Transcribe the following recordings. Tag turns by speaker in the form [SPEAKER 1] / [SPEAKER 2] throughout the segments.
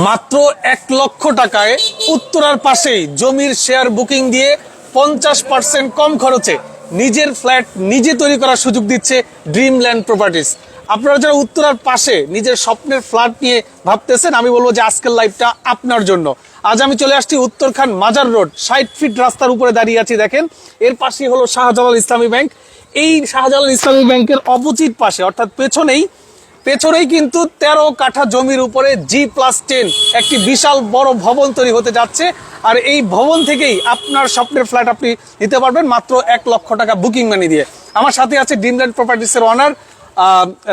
[SPEAKER 1] মাত্র এক লক্ষ টাকায় উত্তরার পাশেই জমির শেয়ার বুকিং দিয়ে পঞ্চাশ পার্সেন্ট কম খরচে নিজের ফ্ল্যাট নিজে তৈরি করার সুযোগ দিচ্ছে ড্রিম ল্যান্ড প্রপার্টিস আপনারা যারা উত্তরার পাশে নিজের স্বপ্নের ফ্ল্যাট নিয়ে ভাবতেছেন, আমি বলব যে আজকের লাইফটা আপনার জন্য। আজ আমি চলে আসছি উত্তরখান মাজার রোড, ষাট ফিট রাস্তার উপরে দাঁড়িয়ে আছি, দেখেন। এর পাশেই হলো শাহজালাল ইসলামী ব্যাংক এই শাহজালাল ইসলামী ব্যাংকের অপোজিট পাশে, অর্থাৎ পেছনেই পেছনেই কিন্তু তেরো কাঠা জমির উপরে জি প্লাস টেন একটি বিশাল বড় ভবন তৈরি হতে যাচ্ছে। আর এই ভবন থেকেই আপনার স্বপ্নের ফ্ল্যাট আপনি নিতে পারবেন মাত্র এক লক্ষ টাকা বুকিং মানি দিয়ে। আমার সাথে আছে ড্রিমল্যান্ড প্রপার্টিসের অনার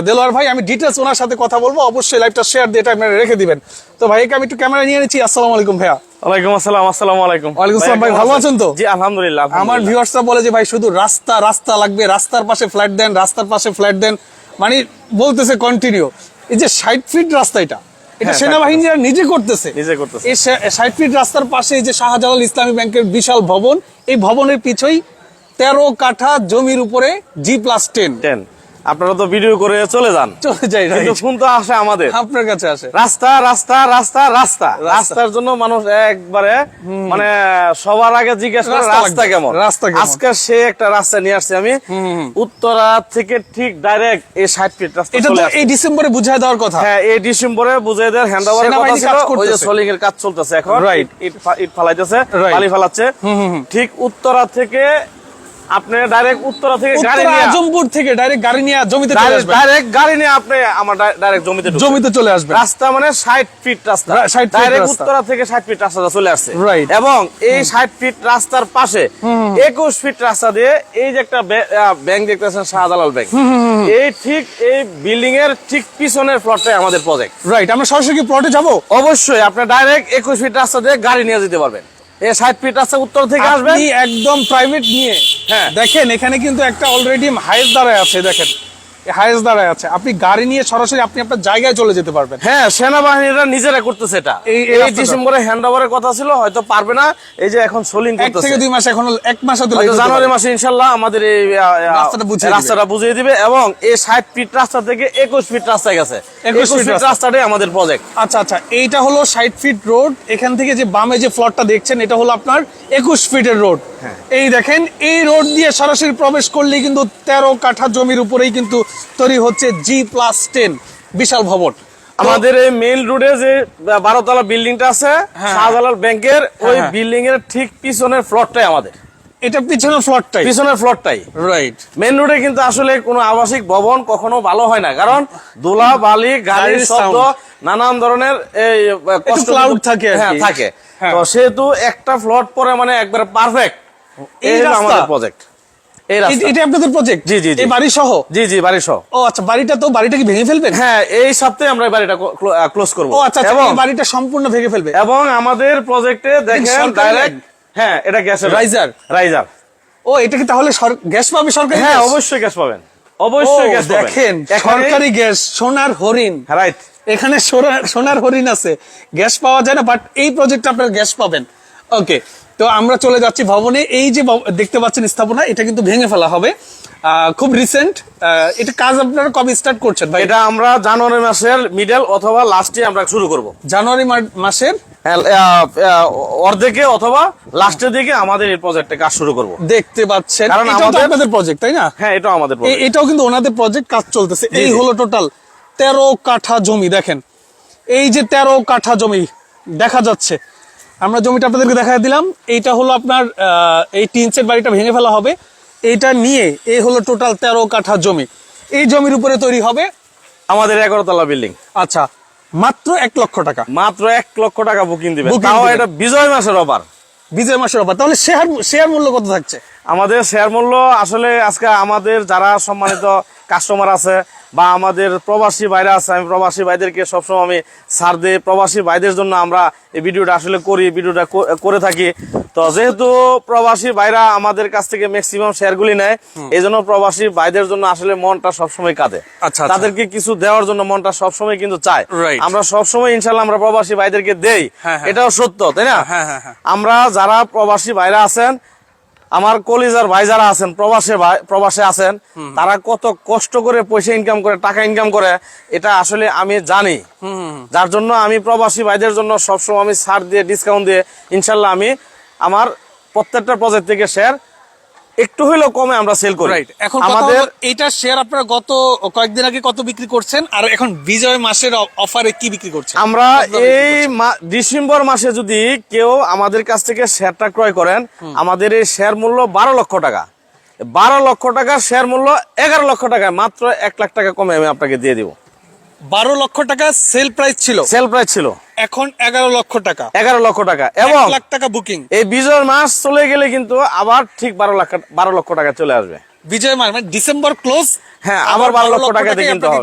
[SPEAKER 1] দেলোয়ার ভাই। আমি ডিটেলস ওনার সাথে কথা বলব অবশ্যই লাইভটা শেয়ার দিয়ে এটা আপনারা রেখে দিবেন। তো ভাইকে আমি একটু ক্যামেরা নিয়ে নিচ্ছি আসসালামু আলাইকুম ভাইয়া।
[SPEAKER 2] ওয়ালাইকুম আসসালাম আসসালামু আলাইকুম।
[SPEAKER 1] ওয়ালাইকুম আসসালাম, ভাই, ভালো আছেন তো?
[SPEAKER 2] জি আলহামদুলিল্লাহ
[SPEAKER 1] আমার। ভিউয়ার্সরা বলে যে ভাই শুধু রাস্তা রাস্তা লাগবে রাস্তার পাশে ফ্ল্যাট দেন রাস্তার পাশে ফ্ল্যাট দেন। মানে বলতেছে কন্টিনিউ এই যে ষাট ফিট রাস্তা এটা এটা
[SPEAKER 2] হ্যাঁ,
[SPEAKER 1] সেনাবাহিনীরা নিজে করতেছে।
[SPEAKER 2] নিজে করতেছে।
[SPEAKER 1] এই ষাট ফিট রাস্তার পাশে এই যে শাহজালাল ইসলামী ব্যাংকের বিশাল ভবন এই ভবনের পিছই তেরো কাঠা জমির উপরে জি প্লাস টেন
[SPEAKER 2] টেন আপনারা তো ভিডিও করে চলে যান।
[SPEAKER 1] চলে যাই
[SPEAKER 2] কিন্তু ফোন তো আসে আমাদের।
[SPEAKER 1] আপনার কাছে আসে।
[SPEAKER 2] রাস্তা রাস্তা রাস্তা রাস্তা। রাস্তার জন্য মানুষ একবারে মানে সবার আগে জিজ্ঞেস করে
[SPEAKER 1] রাস্তা
[SPEAKER 2] কেমন?
[SPEAKER 1] রাস্তা কেমন?
[SPEAKER 2] আজকে সে একটা রাস্তা নিয়ে আসছে আমি। উত্তরা থেকে ঠিক ডাইরেক্ট এই ষাট ফিট রাস্তা
[SPEAKER 1] এটা তো এই ডিসেম্বরে বুঝায় দেওয়ার কথা।
[SPEAKER 2] হ্যাঁ এই ডিসেম্বরে বুঝাই দেওয়ার হ্যান্ড ওভারের কথা ছিল। ওই যে। সোলিং এর কাজ চলতেছে এখন।
[SPEAKER 1] রাইট
[SPEAKER 2] ইট- ফালাইতেছে. বালি ফালাচ্ছে। ঠিক উত্তরা থেকে আপনি ডাইরেক্ট উত্তরা থেকে গাড়ি নিয়ে
[SPEAKER 1] আজমপুর থেকে ডাইরেক্ট গাড়ি নিয়ে জমিতে চলে
[SPEAKER 2] ডাইরেক্ট গাড়ি নিয়ে আপনি আমার ডাইরেক্ট জমিতে
[SPEAKER 1] জমিতে চলে আসবে
[SPEAKER 2] রাস্তা মানে ষাট ফিট রাস্তা।
[SPEAKER 1] 60 feet
[SPEAKER 2] ডাইরেক্ট উত্তরা থেকে ষাট ফিট রাস্তাটা চলে আসছে। এবং এই ষাট ফিট রাস্তার পাশে একুশ ফিট রাস্তা দিয়ে এই যে একটা ব্যাংক দেখতেছেন শাহজালাল ব্যাংক এই ঠিক এই বিল্ডিং এর ঠিক পিছনের ফ্লোরটাই আমাদের প্রজেক্ট
[SPEAKER 1] রাইট আমরা সরাসরি প্লটে যাব?
[SPEAKER 2] অবশ্যই আপনি ডাইরেক্ট একুশ ফিট রাস্তা দিয়ে গাড়ি নিয়ে যেতে পারবেন। ফিট রাস্তা উত্তর থেকে
[SPEAKER 1] একদম প্রাইভেট নিয়ে।
[SPEAKER 2] হ্যাঁ।
[SPEAKER 1] দেখেন এখানে কিন্তু একটা অলরেডি হাইস দাঁড়ায় আছে দেখেন। হাইস দাঁড়ায় আছে। আপনি গাড়ি নিয়ে সরাসরি আপনি আপনার জায়গায় চলে যেতে পারবেন।
[SPEAKER 2] হ্যাঁ সেনাবাহিনীরা নিজেরা করতেছে এটা।
[SPEAKER 1] এই-।
[SPEAKER 2] ডিসেম্বরে হ্যান্ড ওভারের কথা ছিল হয়তো পারবে না। এই যে এখন সোলিং
[SPEAKER 1] এক থেকে দুই মাস এখন এক মাস
[SPEAKER 2] জানুয়ারি মাসে ইনশাল্লাহ আমাদের এই
[SPEAKER 1] রাস্তাটা বুঝিয়ে
[SPEAKER 2] রাস্তাটা বুঝিয়ে দিবে এবং এই ষাট ফিট রাস্তা থেকে একুশ ফিট রাস্তায় গেছে।
[SPEAKER 1] 21
[SPEAKER 2] একুশ
[SPEAKER 1] ফিট
[SPEAKER 2] রাস্তাটাই আমাদের প্রজেক্ট
[SPEAKER 1] আচ্ছা আচ্ছা এইটা হলো ষাট ফিট রোড এখান থেকে যে বামে যে ফ্লটটা দেখছেন এটা হলো আপনার একুশ ফিটের রোড
[SPEAKER 2] হ্যাঁ।
[SPEAKER 1] এই দেখেন এই রোড দিয়ে সরাসরি প্রবেশ করলেই কিন্তু তেরো কাঠা জমির উপরেই কিন্তু তৈরি হচ্ছে জি প্লাস টেন বিশাল ভবন।
[SPEAKER 2] আমাদের এই মেইন রোডে যে বারোতলা বিল্ডিংটা আছে
[SPEAKER 1] হ্যাঁ।
[SPEAKER 2] শাহজালাল ব্যাংকের ওই
[SPEAKER 1] হ্যাঁ।
[SPEAKER 2] বিল্ডিং এর ঠিক পিছনের ফ্লোরটাই আমাদের।
[SPEAKER 1] এটা পিছনের ফ্লটটাই
[SPEAKER 2] পিছনের ফ্লোরটাই
[SPEAKER 1] রাইট
[SPEAKER 2] মেইন রোডে কিন্তু আসলে কোনো আবাসিক ভবন কখনো ভালো হয় না কারণ ধুলা বালি গাড়ির শব্দ নানান ধরনের এই কিন্তু-
[SPEAKER 1] থাকে
[SPEAKER 2] হ্যাঁ থাকে।
[SPEAKER 1] হ্যাঁ।
[SPEAKER 2] তো সেহেতু একটা ফ্লট পরে মানে একবার পারফেক্ট
[SPEAKER 1] এই?
[SPEAKER 2] আমাদের প্রজেক্ট
[SPEAKER 1] এটা আপনাদের প্রজেক্ট
[SPEAKER 2] জি, জি, জি।
[SPEAKER 1] এই বাড়ি সহ
[SPEAKER 2] জি জি বাড়ি সহ
[SPEAKER 1] ও আচ্ছা বাড়িটা তো বাড়িটা কি ভেঙে ফেলবেন?
[SPEAKER 2] হ্যাঁ এই সপ্তাহে আমরা বাড়িটা ক্লোজ করব।
[SPEAKER 1] ও আচ্ছা আচ্ছা
[SPEAKER 2] এবং
[SPEAKER 1] বাড়িটা সম্পূর্ণ ভেঙে ফেলবে?
[SPEAKER 2] এবং আমাদের প্রজেক্টে দেখেন ডাইরেক্ট হ্যাঁ এটা গ্যাসের
[SPEAKER 1] Riser?
[SPEAKER 2] রাইজার
[SPEAKER 1] ও এটা কি তাহলে গ্যাস পাবে সরকারি
[SPEAKER 2] হ্যাঁ অবশ্যই গ্যাস পাবেন। অবশ্যই গ্যাস
[SPEAKER 1] দেখেন সরকারি গ্যাস সোনার হরিণ।
[SPEAKER 2] রাইট
[SPEAKER 1] এখানে সোনার হরিণ আছে। গ্যাস পাওয়া যায় না বাট এই প্রজেক্টে আপনারা গ্যাস পাবেন। ওকে তো আমরা চলে যাচ্ছি ভবনে। এই যে দেখতে পাচ্ছেন স্থাপনা এটা কিন্তু ভেঙে ফেলা হবে। খুব রিসেন্ট এটা কাজ আপনারা কবে স্টার্ট করছেন ভাই?
[SPEAKER 2] এটা আমরা জানুয়ারি মাসের মিডল অথবা লাস্টে আমরা শুরু করব।
[SPEAKER 1] জানুয়ারি মাসের?
[SPEAKER 2] অর্ধেকে অথবা লাস্টের দিকে আমাদের এই প্রজেক্টে কাজ শুরু করব।
[SPEAKER 1] দেখতে পাচ্ছেন।
[SPEAKER 2] কারণ
[SPEAKER 1] এটাও
[SPEAKER 2] আমাদের-
[SPEAKER 1] আপনাদের প্রজেক্ট তাই না?
[SPEAKER 2] হ্যাঁ এটা আমাদের
[SPEAKER 1] এটাও কিন্তু ওনাদের প্রজেক্ট কাজ চলতেছে। এই হলো টোটাল তেরো কাঠা জমি দেখেন। এই যে তেরো কাঠা জমি দেখা যাচ্ছে। আমরা জমিটা আপনাদেরকে দেখা দিলাম। এইটা হলো আপনার এই টিনসের বাড়িটা ভেঙে ফেলা হবে। এইটা নিয়ে এই হলো টোটাল তেরো কাঠা জমি। এই জমির উপরে তৈরি হবে
[SPEAKER 2] আমাদের এগারোতলা বিল্ডিং।
[SPEAKER 1] আচ্ছা মাত্র এক লক্ষ টাকা।
[SPEAKER 2] মাত্র এক লক্ষ টাকা বুকিং দিবে তাও এটা বিজয় মাসের অফার
[SPEAKER 1] বিজয় মাসের অফার তাহলে শেয়ার শেয়ার মূল্য কত থাকছে?
[SPEAKER 2] আমাদের শেয়ার মূল্য আসলে আজকে আমাদের যারা সম্মানিত কাস্টমার আছে বা আমাদের প্রবাসী বাইরে আছে আমি প্রবাসী ভাইদেরকে সবসময় আমি ছাড় দিই। প্রবাসী ভাইদের জন্য আমরা এই ভিডিওটা আসলে করি ভিডিওটা করে থাকি। তো যেহেতু প্রবাসী ভাইরা আমাদের কাছ থেকে ম্যাক্সিমাম শেয়ারগুলি নেয় এই জন্য প্রবাসী ভাইদের জন্য আসলে মনটা সবসময় কাঁদে।
[SPEAKER 1] আচ্ছা, আচ্ছা।
[SPEAKER 2] তাদেরকে কিছু দেওয়ার জন্য মনটা সবসময় কিন্তু চায়। আমরা সবসময় ইনশাল্লাহ আমরা প্রবাসী ভাইদেরকে দেই।
[SPEAKER 1] হ্যাঁ, হ্যাঁ।
[SPEAKER 2] এটাও সত্য তাই না?
[SPEAKER 1] হ্যাঁ।
[SPEAKER 2] আমরা যারা প্রবাসী ভাইরা আছেন আমার কলিজার ভাই যারা আছেন প্রবাসে ভাই প্রবাসে আছেন তারা কত কষ্ট করে পয়সা ইনকাম করে টাকা ইনকাম করে এটা আসলে আমি জানি। যার জন্য আমি প্রবাসী ভাইদের জন্য সবসময় আমি ছাড় দিয়ে ডিসকাউন্ট দিয়ে ইনশাল্লাহ আমি আমার প্রত্যেকটা প্রজেক্ট থেকে শেয়ার একটু হইলেও কমে আমরা সেল করি।
[SPEAKER 1] রাইট এখন
[SPEAKER 2] আমাদের
[SPEAKER 1] এইটা শেয়ার আপনারা গত কয়েকদিন আগে কত বিক্রি করছেন? আর এখন বিজয় মাসের অফারে কি বিক্রি করছেন?
[SPEAKER 2] আমরা এই ডিসেম্বর মাসে যদি কেউ আমাদের কাছ থেকে শেয়ারটা ক্রয় করেন আমাদের এই শেয়ার মূল্য বারো লক্ষ টাকা। বারো লক্ষ টাকা শেয়ার মূল্য এগারো লক্ষ টাকা মাত্র এক লাখ টাকা কমে আমি আপনাকে দিয়ে দিব।
[SPEAKER 1] বারো লক্ষ টাকা সেল প্রাইস ছিল।
[SPEAKER 2] সেল প্রাইস ছিল।
[SPEAKER 1] এখন এগারো লক্ষ টাকা।
[SPEAKER 2] এগারো লক্ষ টাকা। এবং
[SPEAKER 1] লাখ টাকা বুকিং
[SPEAKER 2] এই বিজয়ের মাস চলে গেলে কিন্তু আবার ঠিক বারো লাখ বারো লক্ষ টাকা চলে আসবে।
[SPEAKER 1] বিজয় মাস মানে ডিসেম্বর ক্লোজ
[SPEAKER 2] হ্যাঁ, আবার 12 লক্ষ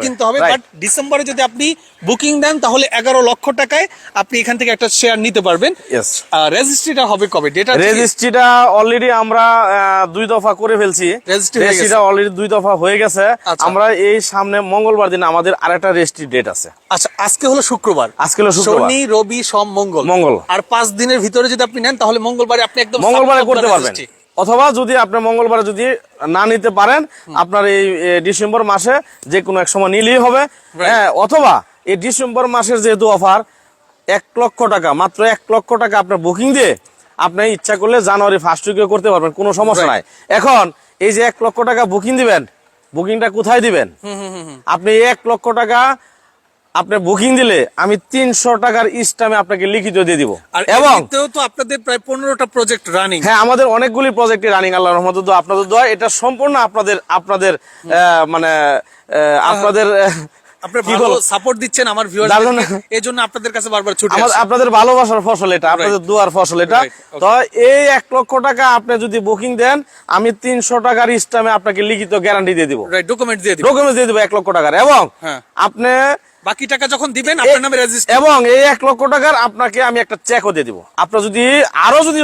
[SPEAKER 2] কিনতে হবে।
[SPEAKER 1] বাট ডিসেম্বরে যদি আপনি বুকিং দেন তাহলে এগারো লক্ষ টাকায় আপনি এখান থেকে একটা শেয়ার নিতে পারবেন রেজিস্ট্রিটা হবে কবে ডেটা
[SPEAKER 2] রেজিস্ট্রিটা অলরেডি আমরা দুই দফা করে ফেলছি। রেজিস্ট্রিটা অলরেডি দুই দফা হয়ে গেছে
[SPEAKER 1] আচ্ছা।
[SPEAKER 2] আমরা এই সামনে মঙ্গলবার দিন আমাদের আরেকটা রেজিস্ট্রি ডেট আছে
[SPEAKER 1] আচ্ছা আজকে হলো শুক্রবার
[SPEAKER 2] আজকে হলো শুক্রবার।
[SPEAKER 1] শনি রবি সোম মঙ্গল
[SPEAKER 2] মঙ্গল।
[SPEAKER 1] আর পাঁচ দিনের ভিতরে যদি আপনি নেন তাহলে মঙ্গলবারে আপনি একদম
[SPEAKER 2] মঙ্গলবারে করতে পারবেন। অথবা যদি আপনি মঙ্গলবারে যদি না নিতে পারেন আপনার এই ডিসেম্বর মাসে যে কোনো এক সময় নিলেই হবে। হ্যাঁ অথবা এই ডিসেম্বর মাসের যেহেতু অফার এক লক্ষ টাকা মাত্র এক লক্ষ টাকা আপনার বুকিং দিয়ে আপনি ইচ্ছা করলে জানুয়ারি ফার্স্ট উইকে করতে পারবেন কোনো সমস্যা নাই। এখন এই যে এক লক্ষ টাকা বুকিং দিবেন বুকিংটা কোথায় দিবেন? আপনি এক লক্ষ টাকা আপনি বুকিং দিলে আমি তিনশো টাকার ইস্টামে আপনাকে লিখিত দিয়ে দিব।
[SPEAKER 1] আর
[SPEAKER 2] এবং
[SPEAKER 1] তো আপনাদের প্রায় পনেরোটা প্রজেক্ট রানিং
[SPEAKER 2] হ্যাঁ আমাদের অনেকগুলি প্রজেক্ট রানিং আল্লাহ রহমত আপনাদের দোয়া এটা সম্পূর্ণ আপনাদের আপনাদের আহ, মানে আপনাদের আহ,
[SPEAKER 1] ভালো সাপোর্ট দিচ্ছেন আমার ভিউয়ার এই জন্য আপনাদের কাছে বারবার ছুটে
[SPEAKER 2] আপনাদের ভালোবাসার ফসল এটা আপনাদের দোয়ার ফসল এটা। তো এই এক লক্ষ টাকা আপনি যদি বুকিং দেন আমি তিনশো টাকার ইস্টামে আপনাকে লিখিত গ্যারান্টি দিয়ে দিব।
[SPEAKER 1] ডকুমেন্ট দিয়ে দিবেন
[SPEAKER 2] ডকুমেন্ট দিয়ে দিব এক লক্ষ টাকার। এবং
[SPEAKER 1] হ্যাঁ।
[SPEAKER 2] আপনি
[SPEAKER 1] বাকি টাকা যখন দিবেন আপনার নামে রেজিস্টার
[SPEAKER 2] এবং এই এক লক্ষ টাকার আপনাকে আমি একটা চেকও দিয়ে দিব। আপনার যদি আরও যদি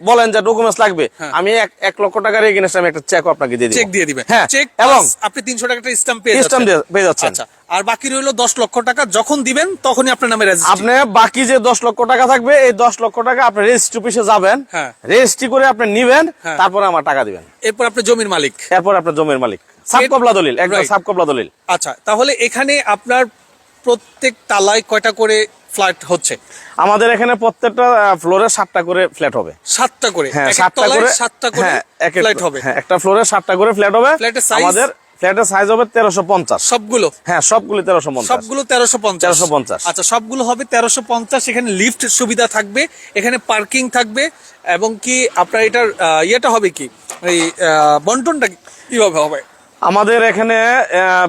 [SPEAKER 2] বলেন যে ডকুমেন্টস লাগবে আমি এক লক্ষ টাকার এগেনস্ট আমি একটা চেকও আপনাকে দিয়ে দিব।
[SPEAKER 1] চেক দিয়ে দিবেন।
[SPEAKER 2] হ্যাঁ
[SPEAKER 1] চেক
[SPEAKER 2] এবং
[SPEAKER 1] আপনি তিনশো টাকাটা স্ট্যাম্প পেয়ে
[SPEAKER 2] স্ট্যাম্প পেয়ে যাচ্ছেন।
[SPEAKER 1] আচ্ছা। আর বাকি রইল দশ লক্ষ টাকা। যখন দিবেন তখনই আপনার নামে
[SPEAKER 2] আপনি বাকি যে দশ লক্ষ টাকা থাকবে এই দশ লক্ষ টাকা আপনি রেজিস্ট্রি অফিসে যাবেন
[SPEAKER 1] হ্যাঁ।
[SPEAKER 2] রেজিস্ট্রি করে আপনি নিবেন
[SPEAKER 1] হ্যাঁ।
[SPEAKER 2] তারপরে আমার টাকা দিবেন।
[SPEAKER 1] এরপর আপনি জমির মালিক।
[SPEAKER 2] এরপর আপনার জমির মালিক। সাবকবলা দলিল একদম
[SPEAKER 1] Right.
[SPEAKER 2] সাবকবলা দলিল।
[SPEAKER 1] আচ্ছা তাহলে এখানে আপনার প্রত্যেক তালায় কয়টা করে ফ্ল্যাট হচ্ছে?
[SPEAKER 2] আমাদের এখানে প্রত্যেকটা ফ্লোরে সাতটা করে ফ্ল্যাট হবে।
[SPEAKER 1] সাতটা করে।
[SPEAKER 2] হ্যাঁ সাতটা করে
[SPEAKER 1] সাতটা করে
[SPEAKER 2] হ্যাঁ,
[SPEAKER 1] ফ্ল্যাট হবে।
[SPEAKER 2] হ্যাঁ একটা ফ্লোরে সাতটা করে ফ্ল্যাট হবে? আমাদের ফ্ল্যাটের সাইজ হবে তেরোশো পঞ্চাশ।
[SPEAKER 1] সবগুলো?
[SPEAKER 2] হ্যাঁ সবগুলি তেরোশো পঞ্চাশ।
[SPEAKER 1] সবগুলো তেরোশো পঞ্চাশ।
[SPEAKER 2] 1350
[SPEAKER 1] আচ্ছা সবগুলো হবে তেরোশো পঞ্চাশ। এখানে লিফট সুবিধা থাকবে এখানে পার্কিং থাকবে এবং কি আপনার এটার ইয়েটা হবে কি? এই বন্টনটা কীভাবে হবে?
[SPEAKER 2] আমাদের এখানে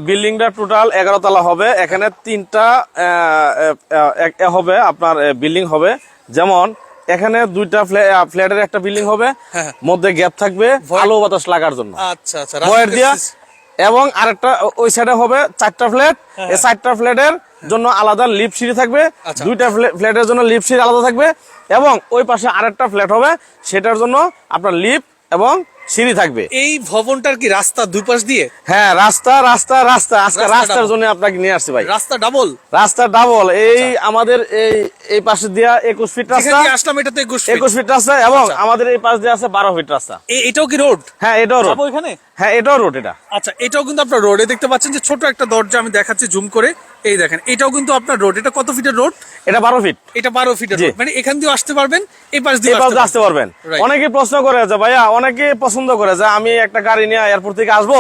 [SPEAKER 2] বিল্ডিংটা টোটাল এগারো তলা হবে। এখানে তিনটা হবে আপনার বিল্ডিং হবে। যেমন এখানে দুইটা ফ্ল্যাটের একটা বিল্ডিং হবে।
[SPEAKER 1] হ্যাঁ।
[SPEAKER 2] মধ্যে গ্যাপ থাকবে আলো বাতাস লাগার জন্য।
[SPEAKER 1] আচ্ছা আচ্ছা।
[SPEAKER 2] দিয়া এবং আরেকটা ওই সাইডে হবে চারটা ফ্ল্যাট এই চারটা ফ্ল্যাটের জন্য আলাদা লিপ সিঁড়ি থাকবে।
[SPEAKER 1] হ্যাঁ, আচ্ছা।
[SPEAKER 2] দুইটা ফ্ল্যা- ফ্ল্যাটের জন্য লিপ সিঁড়ি আলাদা থাকবে এবং ওই পাশে আরেকটা ফ্ল্যাট হবে। সেটার জন্য আপনার লিপ এবং সিঁড়ি থাকবে।
[SPEAKER 1] এই ভবনটার কি রাস্তা দুই পাশ দিয়ে?
[SPEAKER 2] হ্যাঁ রাস্তা রাস্তা রাস্তা আজকে রাস্তার জন্য আপনাকে নিয়ে আসছি ভাই।
[SPEAKER 1] রাস্তা ডাবল
[SPEAKER 2] রাস্তা ডাবল এই আমাদের এই এই পাশে দিয়া একুশ ফিট রাস্তা।
[SPEAKER 1] আসলাম এটা তো একুশ
[SPEAKER 2] ফিট রাস্তা এবং
[SPEAKER 1] আচ্ছা।
[SPEAKER 2] আমাদের এই পাশ দিয়ে আছে বারো ফিট রাস্তা।
[SPEAKER 1] এটাও কি রোড?
[SPEAKER 2] হ্যাঁ এটাও রোড।
[SPEAKER 1] এখানে?
[SPEAKER 2] হ্যাঁ এটাও রোড এটা।
[SPEAKER 1] আচ্ছা এটাও কিন্তু আপনার রোডে দেখতে পাচ্ছেন যে ছোট একটা দরজা আমি দেখাচ্ছি জুম করে। এই দেখেন এটাও কিন্তু আপনার রোড এটা কত ফিটের রোড
[SPEAKER 2] এটা বারো ফিট
[SPEAKER 1] এটা বারো ফিটের রোড মানে এখান দিয়ে আসতে পারবেন এই পাশ দিয়ে
[SPEAKER 2] পাশ আসতে পারবেন। অনেকে প্রশ্ন করে যে ভাইয়া অনেকে পছন্দ করে যে আমি একটা গাড়ি নিয়ে এয়ারপোর্ট থেকে আসব।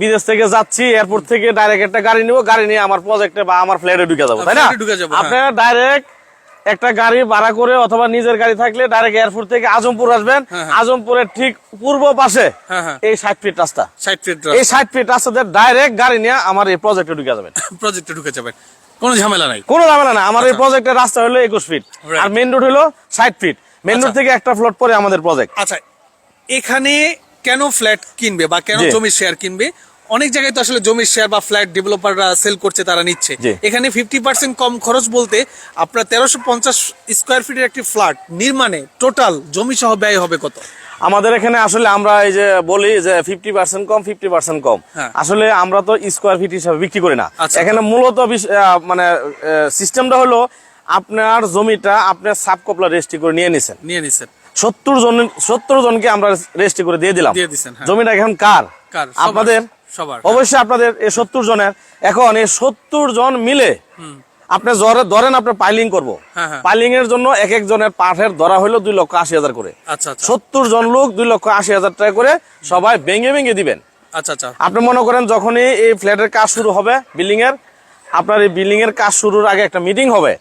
[SPEAKER 2] বিদেশ থেকে যাচ্ছি এয়ারপোর্ট থেকে ডাইরেক্ট একটা গাড়ি নিবো গাড়ি নিয়ে আমার প্রজেক্টে বা আমার ফ্ল্যাটে ঢুকে যাব তাই না?
[SPEAKER 1] ঢুকে যাব, হ্যাঁ।
[SPEAKER 2] আপনারা ডাইরেক্ট একটা গাড়ি ভাড়া করে অথবা নিজের গাড়ি থাকলে ডাইরেক্ট এয়ারপোর্ট থেকে আজমপুর আসবেন।
[SPEAKER 1] হ্যাঁ,
[SPEAKER 2] আজমপুরের ঠিক পূর্ব পাশে
[SPEAKER 1] হ্যাঁ, হ্যাঁ।
[SPEAKER 2] এই ষাট ফিট রাস্তা।
[SPEAKER 1] ষাট ফিট
[SPEAKER 2] এই ষাট ফিট রাস্তাতে ডাইরেক্ট গাড়ি নিয়ে আমার এই প্রজেক্টে ঢুকে যাবেন।
[SPEAKER 1] প্রজেক্টে ঢুকে যাবেন। কোনো ঝামেলা নাই।
[SPEAKER 2] কোনো ঝামেলা না আমার এই প্রজেক্টের রাস্তা হলো একুশ ফিট আর মেন রোড হলো ষাট ফিট মেন রোড
[SPEAKER 1] আচ্ছা।
[SPEAKER 2] থেকে একটা ফ্লোট পরে আমাদের প্রজেক্ট
[SPEAKER 1] আচ্ছা এখানে কেন ফ্ল্যাট কিনবে বা কেন
[SPEAKER 2] জি।
[SPEAKER 1] জমির শেয়ার কিনবে? অনেক জায়গায় তো আসলে জমির শেয়ার বা ফ্ল্যাট ডেভেলপাররা সেল করছে তারা নিচ্ছে। এখানে ফিফটি পার্সেন্ট কম খরচ বলতে আপনার তেরোশো পঞ্চাশ স্কোয়ার ফিটের একটি ফ্ল্যাট নির্মাণে টোটাল জমি সহ ব্যয় হবে কত?
[SPEAKER 2] আমাদের এখানে আসলে আমরা এই যে বলি যে ফিফটি পার্সেন্ট কম ফিফটি পার্সেন্ট কম।
[SPEAKER 1] হ্যাঁ।
[SPEAKER 2] আসলে আমরা তো স্কোয়ার ফিট হিসাবে বিক্রি করি না।
[SPEAKER 1] আচ্ছা।
[SPEAKER 2] এখানে মূলত মানে সিস্টেমটা হলো আপনার জমিটা আপনার সাব কপলা রেজিস্ট্রি করে নিয়ে নিছেন।
[SPEAKER 1] নিয়ে নিছেন।
[SPEAKER 2] সত্তর জন সত্তর জনকে আমরা রেজিস্ট্রি করে দিয়ে দিলাম।
[SPEAKER 1] হ্যাঁ।
[SPEAKER 2] জমিটা এখন কার?
[SPEAKER 1] কার?
[SPEAKER 2] আপনাদের
[SPEAKER 1] সবার।
[SPEAKER 2] অবশ্যই আপনাদের এই সত্তর জনের এখন এই সত্তর জন মিলে আপনি জরে- ধরেন আপনার পাইলিং করব।
[SPEAKER 1] হ্যাঁ, হ্যাঁ।
[SPEAKER 2] পাইলিং এর জন্য এক এক জনের পাঠের ধরা হলো দুই লক্ষ আশি হাজার করে।
[SPEAKER 1] আচ্ছা আচ্ছা।
[SPEAKER 2] সত্তর জন লোক দুই লক্ষ আশি হাজার টাকা করে সবাই ভেঙে ভেঙে দিবেন।
[SPEAKER 1] আচ্ছা আচ্ছা।
[SPEAKER 2] আপনি মনে করেন যখনই এই ফ্ল্যাটের কাজ শুরু হবে বিল্ডিং এর আপনার এই বিল্ডিং এর কাজ শুরুর আগে একটা মিটিং হবে।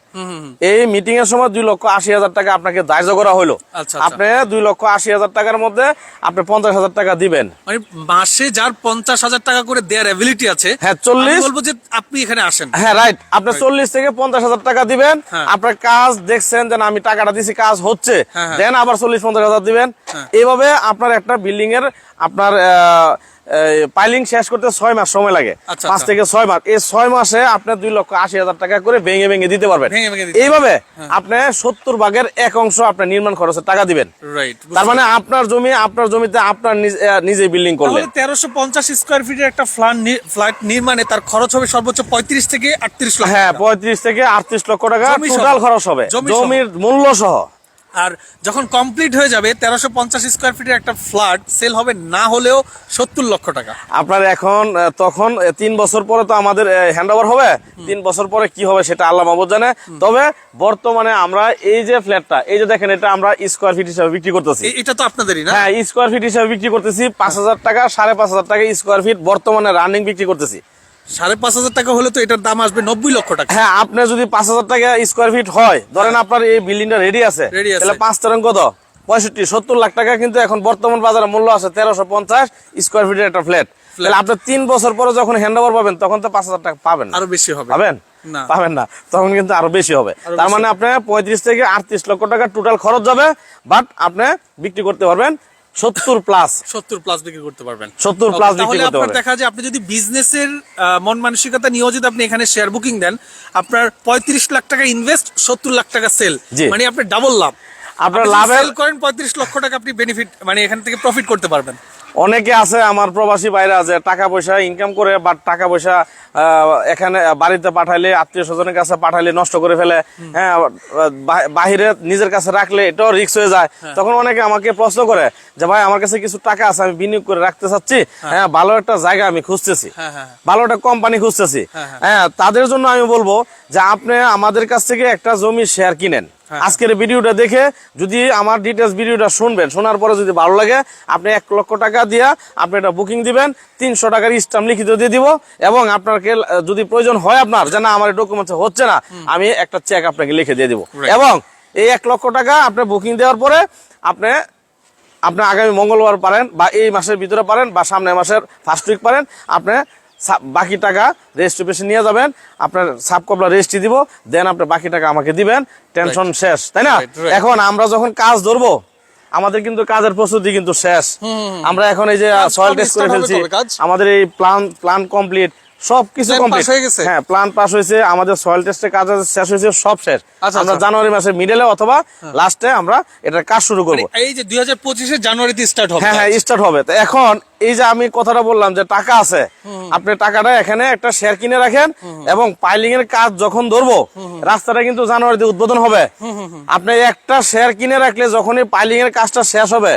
[SPEAKER 2] এই মিটিং এর সময় দুই লক্ষ আশি হাজার টাকা আপনাকে ধার্য করা হলো
[SPEAKER 1] আচ্ছা, আচ্ছা।
[SPEAKER 2] আপনি দুই লক্ষ আশি হাজার টাকার মধ্যে আপনি পঞ্চাশ হাজার টাকা দিবেন।
[SPEAKER 1] মানে মাসে যার পঞ্চাশ হাজার টাকা করে দেওয়ার অ্যাবিলিটি আছে
[SPEAKER 2] হ্যাঁ,
[SPEAKER 1] চল্লিশ। বলব যে আপনি এখানে আসেন।
[SPEAKER 2] হ্যাঁ রাইট আপনি চল্লিশ থেকে পঞ্চাশ হাজার টাকা দিবেন।
[SPEAKER 1] হ্যাঁ।
[SPEAKER 2] আপনার কাজ দেখছেন যে না, আমি টাকাটা দিছি কাজ হচ্ছে।
[SPEAKER 1] হ্যাঁ, হ্যাঁ।
[SPEAKER 2] দেন আবার চল্লিশ পঞ্চাশ হাজার দিবেন। এইভাবে আপনার একটা বিল্ডিং এর আপনার পাইলিং শেষ করতে ছয় মাস সময় লাগে।
[SPEAKER 1] আচ্ছা,
[SPEAKER 2] পাঁচ
[SPEAKER 1] আচ্ছা।
[SPEAKER 2] থেকে ছয় মাস। এই ছয় মাসে আপনি দুই লক্ষ আশি হাজার টাকা করে ভেঙে ভেঙে দিতে পারবেন। এইভাবে আপনি সত্তর ভাগের এক অংশ আপনার নির্মাণ খরচের টাকা দিবেন। তার মানে আপনার জমি আপনার জমিতে আপনার নিজে বিল্ডিং করলেন
[SPEAKER 1] তেরোশো পঞ্চাশ স্কোয়ার ফিটের একটা ফ্ল্যাট ফ্ল্যাট নির্মাণে তার খরচ হবে সর্বোচ্চ পঁয়ত্রিশ থেকে আটত্রিশ লক্ষ
[SPEAKER 2] হ্যাঁ পঁয়ত্রিশ থেকে আটত্রিশ লক্ষ টাকা টোটাল খরচ হবে। জমির মূল্য সহ।
[SPEAKER 1] আর যখন কমপ্লিট হয়ে যাবে তেরোশো পঞ্চাশ স্কোয়ার ফিটের একটা ফ্ল্যাট সেল হবে না হলেও সত্তর লক্ষ টাকা।
[SPEAKER 2] আপনার এখন তখন তিন বছর পরে তো আমাদের হ্যান্ড ওভার হবে। তিন বছর পরে কি হবে সেটা আল্লাহ মাহবুদ জানে। তবে বর্তমানে আমরা এই যে ফ্ল্যাটটা এই যে দেখেন এটা আমরা স্কোয়ার ফিট হিসাবে বিক্রি করতেছি।
[SPEAKER 1] এটা তো আপনাদেরই না?
[SPEAKER 2] হ্যাঁ স্কোয়ার ফিট হিসাবে বিক্রি করতেছি পাঁচ হাজার টাকা সাড়ে পাঁচ হাজার টাকা স্কোয়ার ফিট বর্তমানে রানিং বিক্রি করতেছি।
[SPEAKER 1] সাড়ে পাঁচ হাজার টাকা হলে তো এটার দাম আসবে নব্বই লক্ষ টাকা।
[SPEAKER 2] হ্যাঁ আপনার যদি পাঁচ হাজার টাকা স্কোয়ার ফিট হয় ধরেন আপনার এই বিল্ডিংটা রেডি আছে
[SPEAKER 1] হ্যাঁ।
[SPEAKER 2] তাহলে পাঁচ তেরো কত পঁয়ষট্টি সত্তর লাখ টাকা কিন্তু এখন বর্তমান বাজারে মূল্য আছে তেরোশো পঞ্চাশ স্কোয়ার ফিটের একটা ফ্ল্যাট তাহলে আপনার তিন বছর পরে যখন হ্যান্ড ওভার পাবেন তখন তো পাঁচ হাজার টাকা পাবেন
[SPEAKER 1] আরও বেশি হবে।
[SPEAKER 2] পাবেন? পাবেন না। তখন কিন্তু আরও বেশি হবে। তার মানে আপনার পঁয়ত্রিশ থেকে আটত্রিশ লক্ষ টাকা টোটাল খরচ যাবে বাট আপনি বিক্রি করতে পারবেন সত্তর প্লাস
[SPEAKER 1] সত্তর প্লাস বিক্রি করতে পারবেন।
[SPEAKER 2] 70 প্লাস বিক্রি করতে
[SPEAKER 1] আপনার
[SPEAKER 2] পারবেন।
[SPEAKER 1] দেখা যায় আপনি যদি বিজনেসের মন মানসিকতা নিয়েও যদি আপনি এখানে শেয়ার বুকিং দেন আপনার পঁয়ত্রিশ লাখ টাকা ইনভেস্ট সত্তর লাখ টাকা সেল মানে আপনি ডাবল লাভ।
[SPEAKER 2] আপনার
[SPEAKER 1] লাভ করেন পঁয়ত্রিশ লক্ষ টাকা আপনি বেনিফিট মানে এখান থেকে প্রফিট করতে পারবেন।
[SPEAKER 2] অনেকে আছে আমার প্রবাসী বাইরে আছে টাকা পয়সা ইনকাম করে বাট টাকা পয়সা এখানে বাড়িতে পাঠাইলে আত্মীয় স্বজনের কাছে পাঠাইলে নষ্ট করে ফেলে। হ্যাঁ বাহিরে নিজের কাছে রাখলে এটাও রিস্ক হয়ে যায়। তখন অনেকে আমাকে প্রশ্ন করে যে ভাই আমার কাছে কিছু টাকা আছে আমি বিনিয়োগ করে রাখতে চাচ্ছি। হ্যাঁ। ভালো একটা জায়গা আমি খুঁজতেছি।
[SPEAKER 1] হ্যাঁ, হ্যাঁ।
[SPEAKER 2] ভালো একটা কোম্পানি খুঁজতেছি।
[SPEAKER 1] হ্যাঁ, হ্যাঁ।
[SPEAKER 2] হ্যাঁ তাদের জন্য আমি বলব যে আপনি আমাদের কাছ থেকে একটা জমি শেয়ার কিনেন।
[SPEAKER 1] হ্যাঁ।
[SPEAKER 2] আজকের ভিডিওটা দেখে যদি আমার ডিটেলস ভিডিওটা শুনবেন শোনার পরে যদি ভালো লাগে আপনি এক লক্ষ টাকা দিয়া আপনি এটা বুকিং দিবেন তিনশো টাকার স্টাম্প লিখিত দিয়ে দিব এবং আপনাকে যদি প্রয়োজন হয় আপনার যে না আমার ডকুমেন্টস হচ্ছে না আমি একটা চেক আপনাকে লিখে দিয়ে দিব। এবং এই এক লক্ষ টাকা আপনি বুকিং দেওয়ার পরে আপনি আপনি আগামী মঙ্গলবার পারেন বা এই মাসের ভিতরে পারেন বা সামনের মাসের ফার্স্ট উইক পারেন আপনি বাকি টাকা রেজিস্ট্রি অফিসে নিয়ে যাবেন আপনার সাব কবলা রেজিস্ট্রি দিব দেন আপনি বাকি টাকা আমাকে দিবেন টেনশন শেষ তাই না. এখন আমরা যখন কাজ ধরবো আমাদের কিন্তু কাজের প্রস্তুতি কিন্তু শেষ। আমরা এখন এই যে সয়েল টেস্ট করে ফেলছি আমাদের এই প্ল্যান প্ল্যান কমপ্লিট সব কিছু কমপ্লিট
[SPEAKER 1] হয়ে গেছে?
[SPEAKER 2] হ্যাঁ প্ল্যান পাস হয়েছে আমাদের সয়েল টেস্টের কাজ শেষ হয়েছে সব শেষ।
[SPEAKER 1] আচ্ছা,
[SPEAKER 2] আমরা
[SPEAKER 1] আচ্ছা।
[SPEAKER 2] জানুয়ারি মাসের মিডলে অথবা লাস্টে আমরা এটার কাজ শুরু করব।
[SPEAKER 1] মানে এই যে দুই হাজার পঁচিশে জানুয়ারিতে স্টার্ট হবে
[SPEAKER 2] হ্যাঁ হ্যাঁ স্টার্ট হবে। তো এখন এই যে আমি কথাটা বললাম যে টাকা আছে আপনি টাকাটা এখানে একটা শেয়ার কিনে রাখেন এবং পাইলিং এর কাজ যখন ধরবো রাস্তাটা কিন্তু জানুয়ারিতে উদ্বোধন হবে। আপনি একটা শেয়ার কিনে রাখলে যখনই পাইলিং এর কাজটা শেষ হবে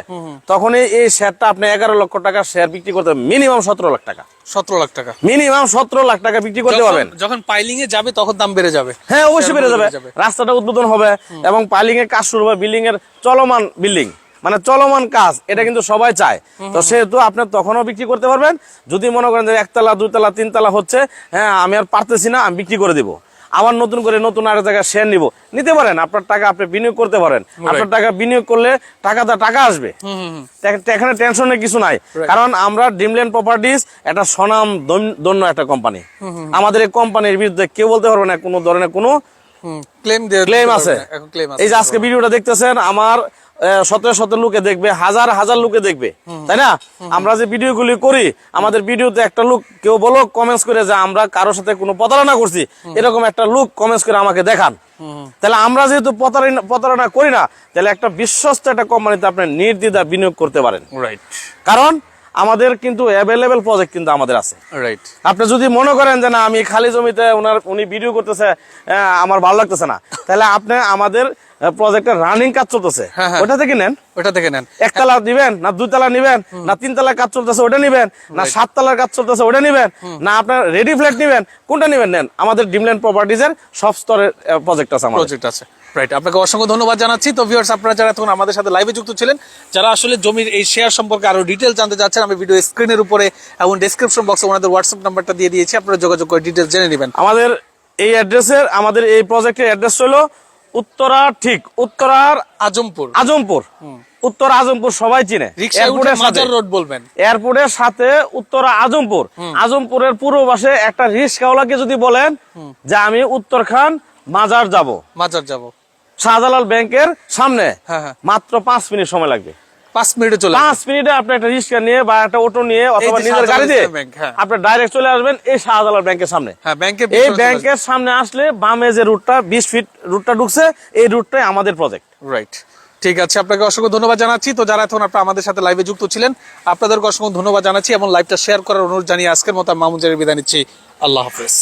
[SPEAKER 2] তখনই এই শেয়ারটা আপনি এগারো লক্ষ টাকা শেয়ার বিক্রি করতে মিনিমাম সতেরো লাখ টাকা।
[SPEAKER 1] সতেরো লাখ টাকা।
[SPEAKER 2] মিনিমাম সতেরো লাখ টাকা বিক্রি করতে পারবেন।
[SPEAKER 1] যখন পাইলিং এ যাবে তখন দাম বেড়ে যাবে।
[SPEAKER 2] হ্যাঁ অবশ্যই বেড়ে যাবে। রাস্তাটা উদ্বোধন হবে এবং পাইলিং এর কাজ শুরু হবে বিল্ডিং এর চলমান বিল্ডিং মানে চলমান কাজ এটা কিন্তু সবাই চায়। তো সেহেতু আপনি তখনও বিক্রি করতে পারবেন। যদি মনে করেন যে একতলা দুতলা তিনতলা হচ্ছে হ্যাঁ আমি আর পারতেছি না আমি বিক্রি করে দিব। আবার নতুন করে নতুন আর জায়গায় শেয়ার নিব। নিতে পারেন আপনার টাকা আপনি বিনিয়োগ করতে পারেন। আপনার টাকা বিনিয়োগ করলে টাকাটা টাকা আসবে। এখানে টেনশনের কিছু নাই। কারণ আমরা ড্রিমল্যান্ড প্রপার্টিজ একটা স্বনাম দন- ধন্য একটা কোম্পানি আমাদের এই কোম্পানির বিরুদ্ধে কেউ বলতে পারবে না কোনো ধরনের কোনো
[SPEAKER 1] ক্লেম
[SPEAKER 2] ক্লেম আছে। এই যে আজকে ভিডিওটা দেখতেছেন আমার সতেরো শত লোকে দেখবে হাজার হাজার লোকে দেখবে তাই না? আমরা যে ভিডিওগুলি করি আমাদের ভিডিওতে একটা লোক কেউ বলো কমেন্টস করে যে আমরা কারোর সাথে কোনো প্রতারণা করছি এরকম একটা লোক কমেন্টস করে আমাকে দেখান। তাহলে আমরা যেহেতু প্রতারণা প্রতারণা করি না তাহলে একটা বিশ্বস্ত একটা কোম্পানিতে আপনি নির্দ্বিধা বিনিয়োগ করতে পারেন।
[SPEAKER 1] রাইট
[SPEAKER 2] কারণ আমাদের কিন্তু অ্যাভেলেবেল প্রজেক্ট কিন্তু আমাদের আছে।
[SPEAKER 1] রাইট
[SPEAKER 2] আপনি যদি মনে করেন যে না আমি খালি জমিতে ওনার উনি ভিডিও করতেছে আমার ভালো লাগতেছে না তাহলে আপনি আমাদের প্রজেক্টের রানিং কাজ চলতেছে।
[SPEAKER 1] হ্যাঁ, হ্যাঁ।
[SPEAKER 2] ওটা থেকে নেন।
[SPEAKER 1] ওটা থেকে নেন।
[SPEAKER 2] একতলা না দুইতলা নিবেন না তিনতলা কাজ চলতেছে ওটা নিবেন না সাততলার কাজ চলতেছে ওটা নিবেন না আপনার রেডি ফ্ল্যাট নিবেন কোনটা নিবেন নেন? আমাদের ডিমল্যান্ড প্রপার্টিজের সব স্তরের প্রজেক্ট আছে আমাদের।
[SPEAKER 1] প্রজেক্ট আছে। রাইট আপনাকে অসংখ্য ধন্যবাদ জানাচ্ছি। তো ভিউয়ার্স আপনারা যারা তখন আমাদের সাথে লাইভে যুক্ত ছিলেন যারা আসলে জমির এই শেয়ার সম্পর্কে আরও ডিটেল জানতে চাচ্ছেন আমি ভিডিও স্ক্রিনের উপরে এবং ডেসক্রিপশন বক্সে ওনাদের হোয়াটসঅ্যাপ নাম্বারটা দিয়ে দিয়েছি। আপনারা যোগাযোগ করে ডিটেলস জেনে নেবেন।
[SPEAKER 2] আমাদের এই অ্যাড্রেসের আমাদের এই প্রজেক্টের অ্যাড্রেস হলো উত্তরা ঠিক উত্তরার
[SPEAKER 1] আজমপুর।
[SPEAKER 2] আজমপুর। উত্তর আজমপুর সবাই চিনে। এয়ারপোর্টের সাথে।
[SPEAKER 1] উত্তর রোড বলবেন।
[SPEAKER 2] এয়ারপোর্টের সাথে উত্তরা আজমপুর। আজমপুরের পূর্ব পাশে একটা রিক্সাওয়ালাকে যদি বলেন যে আমি উত্তরখান মাজার যাব।
[SPEAKER 1] মাজার যাব।
[SPEAKER 2] শাহজালাল ব্যাংকের সামনে।
[SPEAKER 1] হ্যাঁ, হ্যাঁ।
[SPEAKER 2] মাত্র পাঁচ মিনিট সময় লাগবে।
[SPEAKER 1] পাঁচ মিনিটে চলে
[SPEAKER 2] পাঁচ মিনিটে আপনি একটা রিক্সা নিয়ে বা একটা অটো নিয়ে অথবা নিজের গাড়ি দিয়ে
[SPEAKER 1] হ্যাঁ।
[SPEAKER 2] আপনি ডাইরেক্ট চলে আসবেন এই শাহজালাল ব্যাংকের সামনে।
[SPEAKER 1] হ্যাঁ ব্যাংকের
[SPEAKER 2] এই ব্যাংকের সামনে আসলে বামে যে রুটটা বিশ ফিট রুটটা ঢুকছে এই রুটটাই আমাদের প্রজেক্ট
[SPEAKER 1] রাইট ঠিক আছে আপনাকে অসংখ্য ধন্যবাদ জানাচ্ছি। তো যারা এখন আপনার আমাদের সাথে লাইভে যুক্ত ছিলেন আপনাদেরকে অসংখ্য ধন্যবাদ জানাচ্ছি এবং লাইভটা শেয়ার করার অনুরোধ জানিয়ে আজকের মতো মামুন জারির বিদায় নিচ্ছি। আল্লাহ হাফেজ।